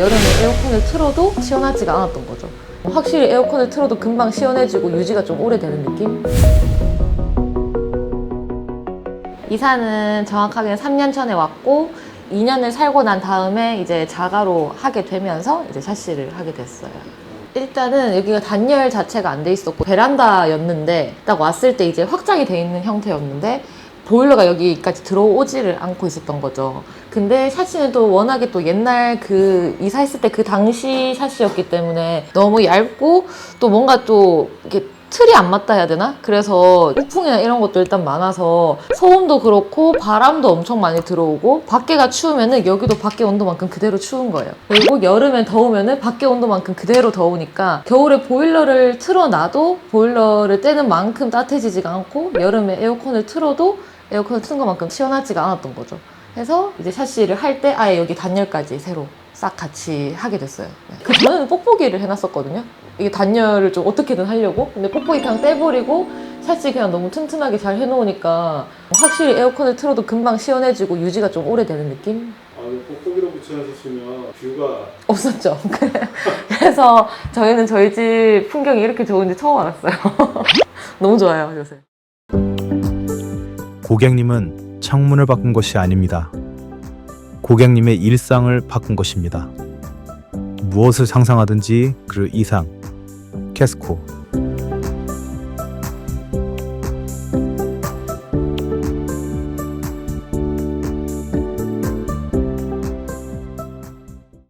여름에 에어컨을 틀어도 시원하지가 않았던 거죠. 확실히 에어컨을 틀어도 금방 시원해지고 유지가 좀 오래되는 느낌? 이사는 정확하게 3년 전에 왔고 2년을 살고 난 다음에 이제 자가로 하게 되면서 이제 샤시를 하게 됐어요. 일단은 여기가 단열 자체가 안 돼 있었고 베란다였는데 딱 왔을 때 이제 확장이 돼 있는 형태였는데 보일러가 여기까지 들어오지를 않고 있었던 거죠. 근데 샤시는 또 워낙에 또 옛날 그 이사했을 때 그 당시 샤시였기 때문에 너무 얇고 또 뭔가 또 이렇게 틀이 안 맞다 해야 되나? 그래서 우풍이나 이런 것도 일단 많아서 소음도 그렇고 바람도 엄청 많이 들어오고 밖에가 추우면은 여기도 밖에 온도만큼 그대로 추운 거예요. 그리고 여름엔 더우면은 밖에 온도만큼 그대로 더우니까 겨울에 보일러를 틀어놔도 보일러를 떼는 만큼 따뜻해지지가 않고 여름에 에어컨을 틀어도 에어컨을 트는 것만큼 시원하지가 않았던 거죠. 그래서 이제 샤시를 할 때 아예 여기 단열까지 새로 싹 같이 하게 됐어요. 네. 그 전에는 뽁뽁이를 해놨었거든요. 이게 단열을 좀 어떻게든 하려고. 근데 뽁뽁이 그냥 떼버리고 샤시 그냥 너무 튼튼하게 잘 해놓으니까 확실히 에어컨을 틀어도 금방 시원해지고 유지가 좀 오래되는 느낌? 아, 뽁뽁이로 붙여놨으면 뷰가 없었죠. 그래서 저희는 저희 집 풍경이 이렇게 좋은지 처음 알았어요. 너무 좋아요, 요새. 고객님은 창문을 바꾼 것이 아닙니다. 고객님의 일상을 바꾼 것입니다. 무엇을 상상하든지 그 이상. 캐스코